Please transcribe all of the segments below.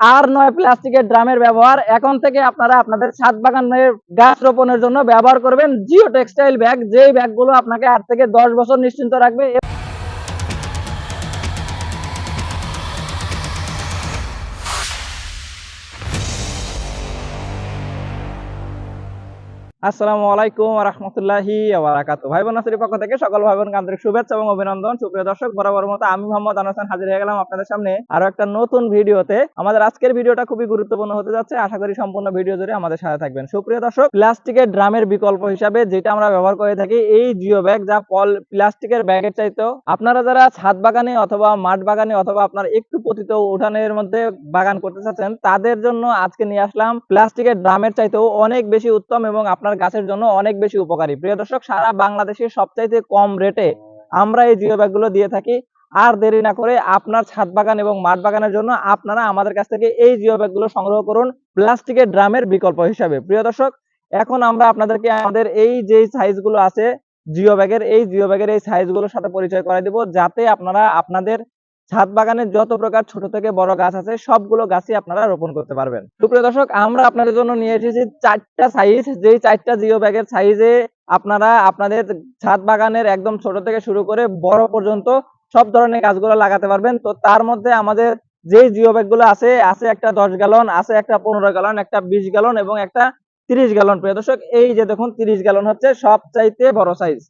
আর নয় প্লাস্টিকের ড্রামের ব্যবহার। এখন থেকে আপনারা আপনাদের ছাদ বাগানের গাছ রোপণের জন্য ব্যবহার করবেন জিও টেক্সটাইল ব্যাগ। যেই ব্যাগগুলো আপনাকে আট থেকে দশ বছর নিশ্চিন্ত রাখবে আসসালামু আলাইকুম রহমতুল্লাহি ওয়ারাকাতু ভাই বোন নাসিরের পক্ষ থেকে সকল ভাই আন্তরিক শুভেচ্ছা এবং অভিনন্দন। সুপ্রিয় দর্শক, বরাবর মতো আমি মোহাম্মদ হাজির হয়ে গেলাম আপনাদের সামনে আরও একটা নতুন ভিডিওতে। আমাদের আজকের ভিডিওটা খুবই গুরুত্বপূর্ণ হতে যাচ্ছে। আশা করি সম্পূর্ণ ভিডিও জুড়ে আমাদের সাথে থাকবেন। সুপ্রিয় দর্শক, প্লাস্টিকের ড্রামের বিকল্প হিসাবে যেটা আমরা ব্যবহার করে থাকি, এই জিও ব্যাগ যা পল প্লাস্টিকের ব্যাগের চাইতেও। আপনারা যারা ছাদ বাগানে অথবা মাঠ বাগানে অথবা আপনার একটু পতিত উঠানের মধ্যে বাগান করতে চাচ্ছেন, তাদের জন্য আজকে নিয়ে আসলাম প্লাস্টিকের ড্রামের চাইতেও অনেক বেশি উত্তম এবং আপনার গাছের জন্য অনেক বেশি উপকারী। প্রিয় দর্শক, সারা বাংলাদেশের সবচাইতে কম রেটে আমরা এই জিও ব্যাগগুলো দিয়ে থাকি। আর দেরি না করে আপনার ছাদ বাগান এবং মাঠ বাগানের জন্য আপনারা আমাদের কাছ থেকে এই জিও ব্যাগগুলো সংগ্রহ করুন প্লাস্টিকের ড্রামের বিকল্প হিসাবে। প্রিয় দর্শক, এখন আমরা আপনাদেরকে আমাদের এই যে সাইজগুলো আছে জিও ব্যাগের, এই জিও ব্যাগের এই সাইজগুলোর সাথে পরিচয় করে দিব। যাতে আপনারা আপনাদের ছাদ বাগানের যত প্রকার ছোট থেকে বড় গাছ আছে, সবগুলো গাছই আপনারা রোপণ করতে পারবেন। সুপ্রিয় দর্শক, আমরা আপনাদের জন্য নিয়ে এসেছি চারটা সাইজ যেই চারটা জিও ব্যাগের সাইজে আপনারা আপনাদের ছাদ বাগানের একদম ছোট থেকে শুরু করে বড় পর্যন্ত সব ধরনের গাছগুলো লাগাতে পারবেন। তো তার মধ্যে আমাদের যে জিও ব্যাগগুলো আছে আছে একটা দশ গ্যালন আছে একটা পনেরো গ্যালন একটা বিশ গ্যালন এবং একটা তিরিশ গ্যালন প্রিয় দর্শক, এই যে দেখুন, তিরিশ গ্যালন হচ্ছে সবচাইতে বড় সাইজ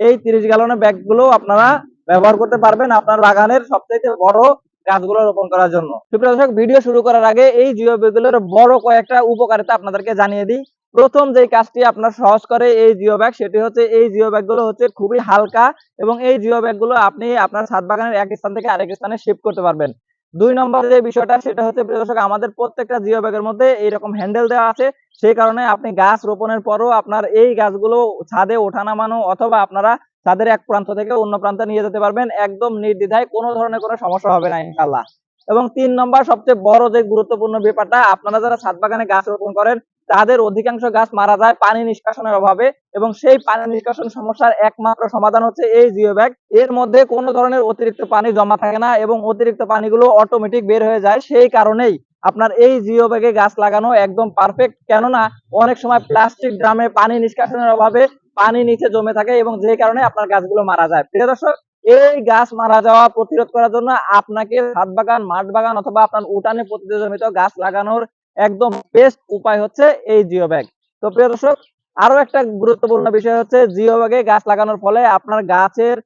এই তিরিশ গ্যালনের ব্যাগগুলো আপনারা ব্যবহার করতে পারবেন আপনার বাগানের সবচাইতে বড় গাছগুলো রোপণ করার জন্য। সুপ্রিয় ভিডিও শুরু করার আগে এই জিও ব্যাগগুলোর বড় কয়েকটা উপকারিতা আপনাদেরকে জানিয়ে দিই। প্রথম যে কাজটি আপনার সহজ করে এই জিও ব্যাগ, সেটি হচ্ছে এই জিও ব্যাগগুলো হচ্ছে খুবই হালকা এবং এই জিও ব্যাগগুলো আপনি আপনার ছাদ বাগানের এক স্থান থেকে আরেক স্থানে শিফট করতে পারবেন। দুই নম্বর যে বিষয়টা, সেটা হচ্ছে, প্রিয় দর্শক, আমাদের প্রত্যেকটা জিও ব্যাগের মধ্যে এইরকম হ্যান্ডেল দেওয়া আছে। সেই কারণে আপনি গাছ রোপণের পরও আপনার এই গাছগুলো ছাদে ওঠা নামানো অথবা আপনারা ছাদের এক প্রান্ত থেকে অন্য প্রান্তে নিয়ে যেতে পারবেন। একদম নির্দ্বিধায় কোনো ধরনের কোনো সমস্যা হবে না ইনশাল্লাহ এবং তিন নম্বর, সবচেয়ে বড় যে গুরুত্বপূর্ণ ব্যাপারটা, আপনারা যারা ছাদ বাগানে গাছ রোপণ করেন, তাদের অধিকাংশ গাছ মারা যায় পানি নিষ্কাশনের অভাবে এবং সেই পানি নিষ্কাশন সমস্যার একমাত্র সমাধান হচ্ছে এই জিও ব্যাগ। এর মধ্যে কোনো ধরনের অতিরিক্ত পানি জমা থাকে না এবং অতিরিক্ত পানিগুলো অটোমেটিক বের হয়ে যায়। সেই কারণেই আপনার এই জিও ব্যাগে গাছ লাগানো একদম পারফেক্ট। কেননা, অনেক সময় প্লাস্টিক ড্রামে পানি নিষ্কাশনের অভাবে পানি নিচে জমে থাকে এবং যে কারণে আপনার গাছগুলো মারা যায়। প্রিয় দর্শক, এই গাছ মারা যাওয়া প্রতিরোধ করার জন্য আপনাকে ছাদ বাগান, মাঠ বাগান অথবা আপনার উঠানে প্রতিজমিত গাছ লাগানোর একদম বেস্ট উপায় হচ্ছে এই জিও ব্যাগ তো প্রিয় দর্শক আরও একটা গুরুত্বপূর্ণ বিষয় হচ্ছে জিও ব্যাগে গাছ লাগানোর ফলে আপনার গাছের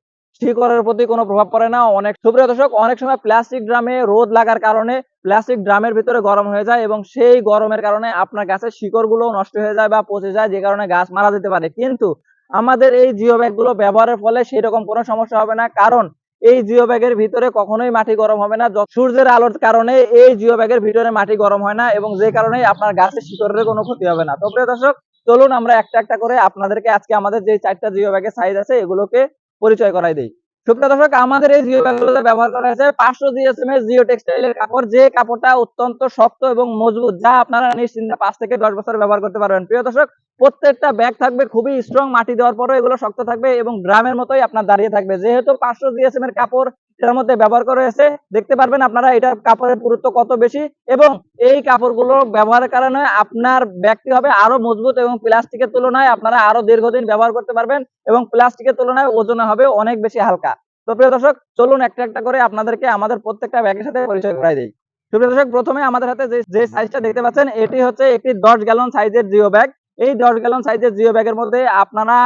শিকড়ের প্রতি কোনো প্রভাব পড়ে না। অনেক সুপ্রিয় দর্শক, অনেক সময় প্লাস্টিক ড্রামে রোদ লাগার কারণে প্লাস্টিক ড্রামের ভিতরে গরম হয়ে যায় এবং সেই গরমের কারণে আপনার গাছের শিকড়গুলো নষ্ট হয়ে যায় বা পচে যায়, যে কারণে গাছ মারা যেতে পারে। কিন্তু আমাদের এই জিও ব্যাগগুলো ব্যবহারের ফলে সেরকম কোনো সমস্যা হবে না, কারণ এই জিও ব্যাগের ভিতরে কখনোই মাটি গরম হবে না। সূর্যের আলোর কারণে এই জিও ব্যাগের ভিতরে মাটি গরম হয় না এবং যে কারণে আপনার গাছের শিকড়ের কোনো ক্ষতি হবে না। তো প্রিয় দর্শক, চলুন আমরা একটা একটা করে আপনাদেরকে আজকে আমাদের যে চারটা জিও ব্যাগের সাইজ আছে এগুলোকে পরিচয় করাই দিই। সুপ্রিয় দর্শক, আমাদের এই জিও ব্যাগগুলোতে ব্যবহার করা হয়েছে পাঁচশো জিএসএম এর জিও টেক্সটাইলের কাপড়, যে কাপড়টা অত্যন্ত শক্ত এবং মজবুত, যা আপনারা নিশ্চিন্তে পাঁচ থেকে দশ বছর ব্যবহার করতে পারবেন। প্রিয় দর্শক প্রত্যেকটা ব্যাগ থাকবে খুবই স্ট্রং মাটি দেওয়ার পরে এগুলো শক্ত থাকবে এবং ড্রামের মতোই আপনার দাঁড়িয়ে থাকবে। যেহেতু পাঁচশো জিএসএম এর কাপড় এটার মধ্যে ব্যবহার করা হয়েছে, দেখতে পারবেন আপনারা এটার কাপড়ের পুরুত্ব কত বেশি এবং এই কাপড়গুলো ব্যবহারের কারণে আপনার ব্যাগটি হবে আরও মজবুত এবং প্লাস্টিকের তুলনায় আপনারা আরও দীর্ঘদিন ব্যবহার করতে পারবেন এবং প্লাস্টিকের তুলনায় ওজনে হবে অনেক বেশি হালকা। তো প্রিয় দর্শক, চলুন একটা একটা করে আপনাদেরকে আমাদের প্রত্যেকটা ব্যাগের সাথে পরিচয় করাই দিই। সুপ্রিয় দর্শক, প্রথমে আমাদের হাতে যে সাইজটা দেখতে পাচ্ছেন, এটি হচ্ছে একটি দশ গ্যালন সাইজের জিও ব্যাগ এই দশ গ্যালন সাইজের জিও ব্যাগের মধ্যে আপনারা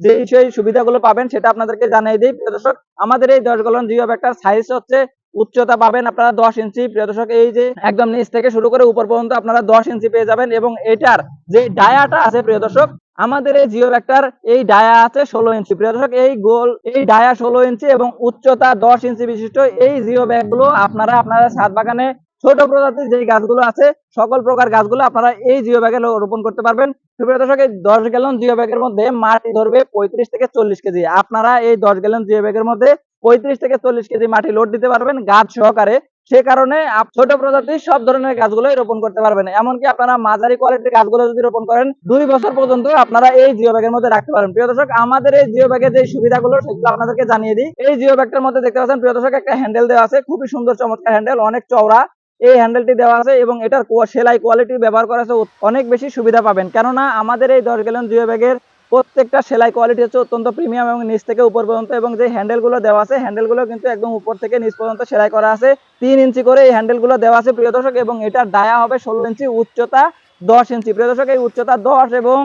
যে সেই সুবিধাগুলো পাবেন সেটা আপনাদেরকে জানিয়ে দিই, প্রিয় দর্শক। আমাদের এই দশ গ্যালন জিও ব্যাগটার সাইজ হচ্ছে উচ্চতা পাবেন আপনারা দশ ইঞ্চি। প্রিয় দর্শক, এই যে একদম নিচ থেকে শুরু করে উপর পর্যন্ত আপনারা দশ ইঞ্চি পেয়ে যাবেন এবং এটার যে ডায়াটা আছে, প্রিয় দর্শক, আমাদের এই জিও ব্যাগটার এই ডায়া আছে ষোলো ইঞ্চি। প্রিয় দর্শক, এই গোল, এই ডায়া ষোলো ইঞ্চি এবং উচ্চতা দশ ইঞ্চি বিশিষ্ট এই জিও ব্যাগগুলো আপনারা আপনারা ছাদ বাগানে ছোট প্রজাতির যে গাছগুলো আছে, সকল প্রকার গাছগুলো আপনারা এই জিও ব্যাগে রোপণ করতে পারবেন। সুপ্রিয় দর্শক, এই দশ গ্যালন জিও ব্যাগের মধ্যে মাটি ধরবে পঁয়ত্রিশ থেকে চল্লিশ কেজি। আপনারা এই দশ গ্যালন জিও ব্যাগের মধ্যে পঁয়ত্রিশ থেকে চল্লিশ কেজি মাটি লোড দিতে পারবেন গাছ সহকারে। সে কারণে ছোট প্রজাতির সব ধরনের গাছগুলোই রোপণ করতে পারবেন। এমনকি আপনারা মাঝারি কোয়ালিটির গাছগুলো যদি রোপণ করেন, দুই বছর পর্যন্ত আপনারা এই জিও ব্যাগের মধ্যে রাখতে পারেন প্রিয় দর্শক, আমাদের এই জিও ব্যাগের যে সুবিধাগুলো, সেগুলো আপনাদেরকে জানিয়ে দিই। এই জিও ব্যাগটার মধ্যে দেখতে পাচ্ছেন, প্রিয় দর্শক, একটা হ্যান্ডেল দেওয়া আছে। খুবই সুন্দর, চমৎকার হ্যান্ডেল অনেক চওড়া। এই হ্যান্ডেলটি দেওয়া আছে এবং এটার সেলাই কোয়ালিটি ব্যবহার করা আছে অনেক বেশি সুবিধা পাবেন। কেননা আমাদের এই দশ গ্যালন জিও ব্যাগের প্রত্যেকটা সেলাই কোয়ালিটি হচ্ছে অত্যন্ত প্রিমিয়াম এবং নিচ থেকে উপর পর্যন্ত এবং যে হ্যান্ডেলগুলো দেওয়া আছে হ্যান্ডেলগুলো কিন্তু একদম উপর থেকে নিচ পর্যন্ত সেলাই করা আছে। তিন ইঞ্চি করে এই হ্যান্ডেলগুলো দেওয়া আছে, প্রিয় দর্শক, এবং এটার ডায়া হবে ষোলো ইঞ্চি, উচ্চতা দশ ইঞ্চি। প্রিয় দর্শক, এই উচ্চতা দশ এবং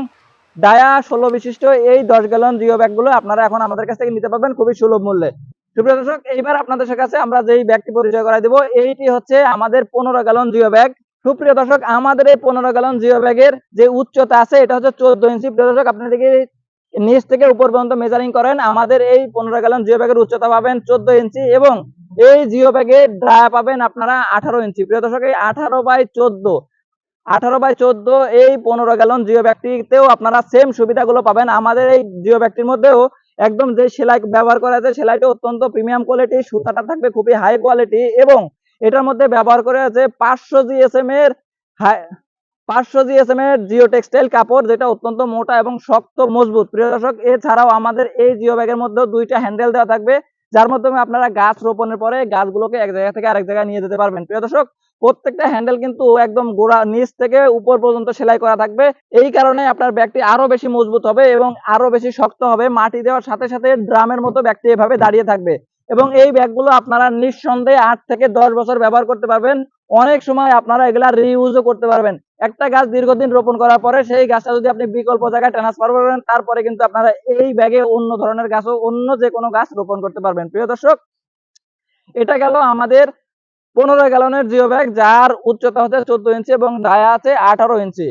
ডায়া ষোলো বিশিষ্ট এই দশ গ্যালন জিও ব্যাগগুলো আপনারা এখন আমাদের কাছ থেকে নিতে পারবেন খুবই সুলভ মূল্যে। সুপ্রিয় দর্শক, এইবার আপনাদের কাছে আমরা যেই ব্যাগটি পরিচয় করাই দেবো, এইটি হচ্ছে আমাদের পনেরো গ্যালন জিও ব্যাগ। সুপ্রিয় দর্শক, আমাদের এই পনেরো গ্যালন জিও ব্যাগের যে উচ্চতা আছে, এটা হচ্ছে চোদ্দ ইঞ্চি। প্রিয় দর্শক, আপনি দেখি নিচ থেকে উপর পর্যন্ত মেজারিং করেন, আমাদের এই পনেরো গ্যালন জিও ব্যাগের উচ্চতা পাবেন চোদ্দ ইঞ্চি এবং এই জিও ব্যাগে ড্রায়া পাবেন আপনারা আঠারো ইঞ্চি। প্রিয় দর্শক, এই আঠারো বাই চোদ্দ, আঠারো বাই চোদ্দ এই পনেরো গ্যালন জিও ব্যাগটিতেও আপনারা সেম সুবিধাগুলো পাবেন। আমাদের এই জিও ব্যাগটির মধ্যেও একদম যে সেলাই ব্যবহার করা আছে, সেলাইটি অত্যন্ত প্রিমিয়াম কোয়ালিটি সুতাটা থাকবে খুবই হাই কোয়ালিটি এবং এটার মধ্যে ব্যবহার করা আছে পাঁচশো জি এস এম এর পাঁচশো জি এস এম এর জিও টেক্সটাইল কাপড়, যেটা অত্যন্ত মোটা এবং শক্ত, মজবুত। প্রিয় দর্শক, এছাড়াও আমাদের এই জিও ব্যাগের মধ্যেও দুইটা হ্যান্ডেল দেওয়া থাকবে। যার মাধ্যমে আপনারা গাছ রোপণের পরে গাছগুলোকে এক জায়গা থেকে আরেক জায়গায় নিয়ে যেতে পারবেন। প্রিয় দর্শক, প্রত্যেকটা হ্যান্ডেল কিন্তু একদম গোড়া নিচ থেকে উপর পর্যন্ত সেলাই করা থাকবে। এই কারণে আপনার ব্যাগটি আরও বেশি মজবুত হবে এবং আরও বেশি শক্ত হবে। মাটি দেওয়ার সাথে সাথে ড্রামের মতো ব্যাগটি এভাবে দাঁড়িয়ে থাকবে। এবং এই ব্যাগগুলো আপনারা নিঃসন্দেহে আট থেকে দশ বছর ব্যবহার করতে পারবেন। অনেক সময় আপনারা এগুলা রিইউজও করতে পারবেন। একটা গাছ দীর্ঘদিন রোপণ করার পরে সেই গাছটা যদি আপনি বিকল্প জায়গায় ট্রান্সফার করবেন তারপরে কিন্তু আপনারা এই ব্যাগে অন্য ধরনের গাছও অন্য যে কোনো গাছ রোপণ করতে পারবেন। প্রিয় দর্শক, এটা গেল আমাদের পনেরো গ্যালনের জিও ব্যাগ যার উচ্চতা হচ্ছে চোদ্দ ইঞ্চি এবং দায়া আছে আঠারো ইঞ্চি।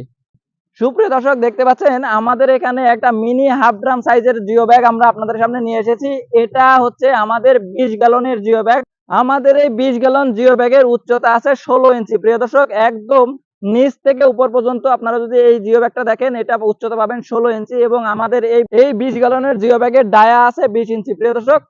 সুপ্রিয় দর্শক, দেখতে পাচ্ছেন আমাদের এখানে একটা মিনি হাফ ড্রাম সাইজের জিও ব্যাগ আমরা আপনাদের সামনে নিয়ে এসেছি। এটা হচ্ছে আমাদের বিশ গ্যালনের জিও ব্যাগ আমাদের এই বিশ গ্যালন জিও ব্যাগের উচ্চতা আছে ষোলো ইঞ্চি। প্রিয় দর্শক, একদম নিচ থেকে উপর পর্যন্ত আপনারা যদি এই জিও ব্যাগটা দেখেন, এটা উচ্চতা পাবেন ষোলো ইঞ্চি এবং আমাদের এই এই বিশ গ্যালনের জিও ব্যাগের ডায়া আছে বিশ ইঞ্চি। প্রিয় দর্শক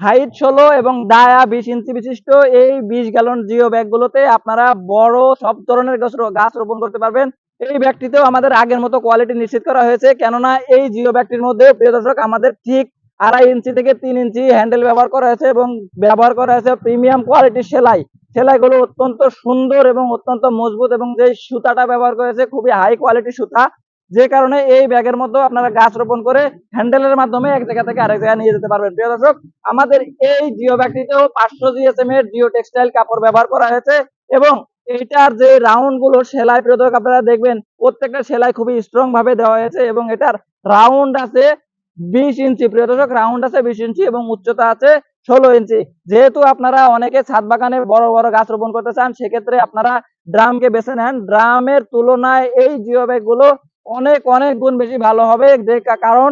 হাইট ষোলো এবং ডায়া বিশ ইঞ্চি বিশিষ্ট এই বিশ গ্যালন জিও ব্যাগগুলোতে আপনারা বড় সব ধরনের গাছ গাছ রোপণ করতে পারবেন। এই ব্যাগটিতেও আমাদের আগের মতো কোয়ালিটি নিশ্চিত করা হয়েছে। কেননা এই জিও ব্যাগটির মধ্যে প্রিয় দর্শক, আমাদের ঠিক আড়াই ইঞ্চি থেকে তিন ইঞ্চি হ্যান্ডেল ব্যবহার করা হয়েছে এবং ব্যবহার করা হয়েছে প্রিমিয়াম কোয়ালিটির সেলাই। সেলাইগুলো অত্যন্ত সুন্দর এবং অত্যন্ত মজবুত এবং যে সুতাটা ব্যবহার করেছে খুবই হাই কোয়ালিটির সুতা, যে কারণে এই ব্যাগের মধ্যে আপনারা গাছ রোপণ করে হ্যান্ডেলের মাধ্যমে এক জায়গা থেকে আরেক জায়গায় নিয়ে যেতে পারবেন। প্রিয় দর্শক, আমাদের এই জিও ব্যাগটিতেও পাঁচশো জিএসএম এর জিও টেক্সটাইল কাপড় ব্যবহার করা হয়েছে এবং এটার যে রাউন্ডগুলো সেলাই, প্রিয় দর্শক, আপনারা দেখবেন প্রত্যেকটা সেলাই খুবই স্ট্রং ভাবে দেওয়া হয়েছে এবং এটার রাউন্ড আছে বিশ ইঞ্চি। প্রিয় দর্শক রাউন্ড আছে বিশ ইঞ্চি এবং উচ্চতা আছে ষোলো ইঞ্চি। যেহেতু আপনারা অনেকে ছাদ বাগানে বড় বড় গাছ রোপণ করতে চান, সেক্ষেত্রে আপনারা ড্রামকে বেছে নেন। ড্রামের তুলনায় এই জিও ব্যাগগুলো অনেক অনেক গুণ বেশি ভালো হবে। যে কারণ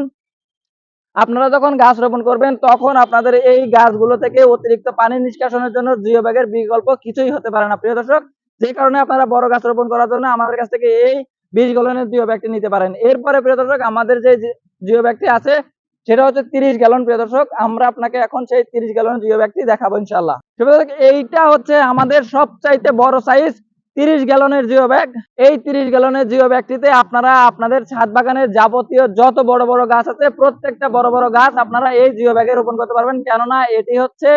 আপনারা যখন গাছ রোপণ করবেন, তখন আপনাদের এই গাছগুলো থেকে অতিরিক্ত পানি নিষ্কাশনের জন্য জিও ব্যাগের বিকল্প কিছুই হতে পারে না। প্রিয় দর্শক, যে কারণে আপনারা বড় গাছ রোপণ করার জন্য আমাদের কাছ থেকে এই বিশ গ্যালনের জিও ব্যাগটি নিতে পারেন। এরপরে, প্রিয় দর্শক, আমাদের যে জিও ব্যাগটি আছে, সেটা হচ্ছে তিরিশ গ্যালন, প্রিয় দর্শক। আমরা আপনাকে এখন সেই তিরিশ গ্যালন জিও ব্যাগটি দেখাবো ইনশাল্লাহ এইটা হচ্ছে আমাদের সবচাইতে বড় সাইজ তিরিশ গ্যালনের জিও ব্যাগ। এই তিরিশ গ্যালনের জিও ব্যাগটিতে আপনারা আপনাদের ছাদ বাগানের যাবতীয় যত বড় বড় গাছ আছে, প্রত্যেকটা বড় বড় গাছ আপনারা এই জিও ব্যাগে রোপণ করতে পারবেন। কেননা এটি হচ্ছে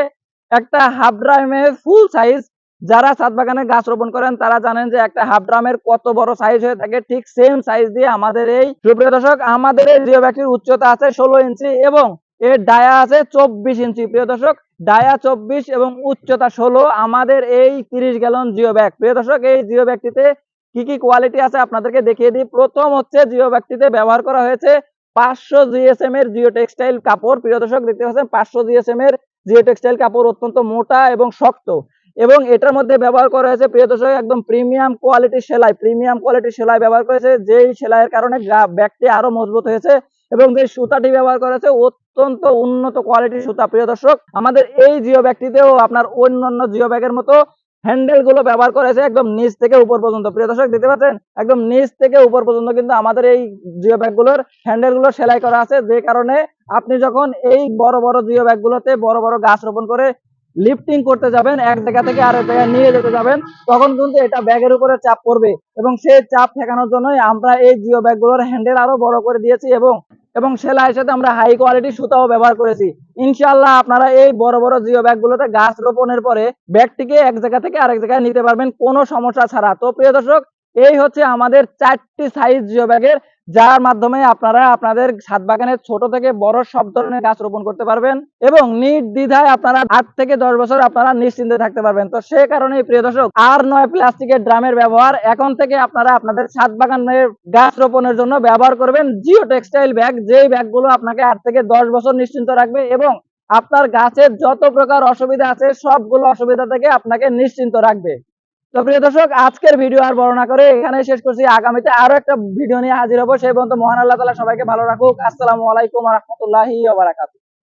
একটা হাফ ড্রামের ফুল সাইজ যারা ছাদ বাগানে গাছ রোপণ করেন, তারা জানেন যে একটা হাফ ড্রামের কত বড় সাইজ হয়ে থাকে, ঠিক সেম সাইজ দিয়ে আমাদের এই, সুপ্রিয় দর্শক, আমাদের এই জিও ব্যাগটির উচ্চতা আছে ষোলো ইঞ্চি এবং এর ডায়া আছে চব্বিশ ইঞ্চি। প্রিয় দর্শক, ডায়া চব্বিশ এবং উচ্চতা ষোলো, আমাদের এই তিরিশ গ্যালন জিও ব্যাগ প্রিয় দর্শক, এই জিও ব্যাগটিতে কি কি কোয়ালিটি আছে আপনাদেরকে দেখিয়ে দিই। প্রথম হচ্ছে জিও ব্যাগটিতে ব্যবহার করা হয়েছে পাঁচশো জিএসএম এর জিও টেক্সটাইল কাপড়। প্রিয় দর্শক, দেখতে পাচ্ছেন, পাঁচশো জিএসএম এর জিও টেক্সটাইল কাপড় অত্যন্ত মোটা এবং শক্ত। এবং এটার মধ্যে ব্যবহার করা হয়েছে, প্রিয় দর্শক, একদম প্রিমিয়াম কোয়ালিটির সেলাই প্রিমিয়াম কোয়ালিটির সেলাই ব্যবহার করেছে যেই সেলাইয়ের কারণে ব্যাগটি আরও মজবুত হয়েছে এবং যে সুতাটি ব্যবহার করেছে অত্যন্ত উন্নত কোয়ালিটির সুতা, প্রিয় দর্শক। আমাদের এই জিও ব্যাগটিতেও আপনার অন্যান্য জিও ব্যাগের মতো হ্যান্ডেলগুলো ব্যবহার করেছে একদম নিচ থেকে উপর পর্যন্ত। প্রিয় দর্শক, দেখতে পাচ্ছেন? একদম নিচ থেকে উপর পর্যন্ত কিন্তু আমাদের এই জিও ব্যাগগুলোর হ্যান্ডেলগুলো সেলাই করা আছে। যে কারণে আপনি যখন এই বড় বড় জিও ব্যাগ গুলোতে বড় বড় গাছ রোপণ করে লিফটিং করতে যাবেন, এক জায়গা থেকে আরেক জায়গায় নিয়ে যেতে যাবেন, তখন কিন্তু এটা ব্যাগের উপরে চাপ পড়বে। এবং সেই চাপ ঠেকানোর জন্যই আমরা এই জিও ব্যাগগুলোর হ্যান্ডেল আরও বড় করে দিয়েছি এবং এবং সেলাইয়ের সাথে আমরা হাই কোয়ালিটি সুতাও ব্যবহার করেছি। ইনশাআল্লাহ আপনারা এই বড় বড় জিও ব্যাগগুলোতে গাছ রোপণের পরে ব্যাগটিকে এক জায়গা থেকে আরেক জায়গায় নিতে পারবেন, কোনো সমস্যা ছাড়া। তো প্রিয় দর্শক, এই হচ্ছে আমাদের চারটি সাইজ জিও ব্যাগের যার মাধ্যমে আপনারা আপনাদের ছাদ বাগানে ছোট থেকে বড় সব ধরনের গাছ রোপণ করতে পারবেন এবং নির্দ্বিধায় আপনারা আট থেকে দশ বছর আপনারা নিশ্চিন্তে থাকতে পারবেন। তো সে কারণে প্রিয় দর্শক, আর নয় প্লাস্টিকের ড্রামের ব্যবহার। এখন থেকে আপনারা আপনাদের ছাদ বাগানের গাছ রোপণের জন্য ব্যবহার করবেন জিও টেক্সটাইল ব্যাগ। যেই ব্যাগগুলো আপনাকে আট থেকে দশ বছর নিশ্চিন্ত রাখবে এবং আপনার গাছের যত প্রকার অসুবিধা আছে, সবগুলো অসুবিধা থেকে আপনাকে নিশ্চিন্ত রাখবে। তো প্রিয় দর্শক, আজকের ভিডিও আর বর্ণনা করে এখানে শেষ করছি। আগামীতে আরও একটা ভিডিও নিয়ে হাজির হব, সেই পর্যন্ত মহান আল্লাহ তালা সবাইকে ভালো রাখুক। আসসালামু আলাইকুম রহমতুল্লাহি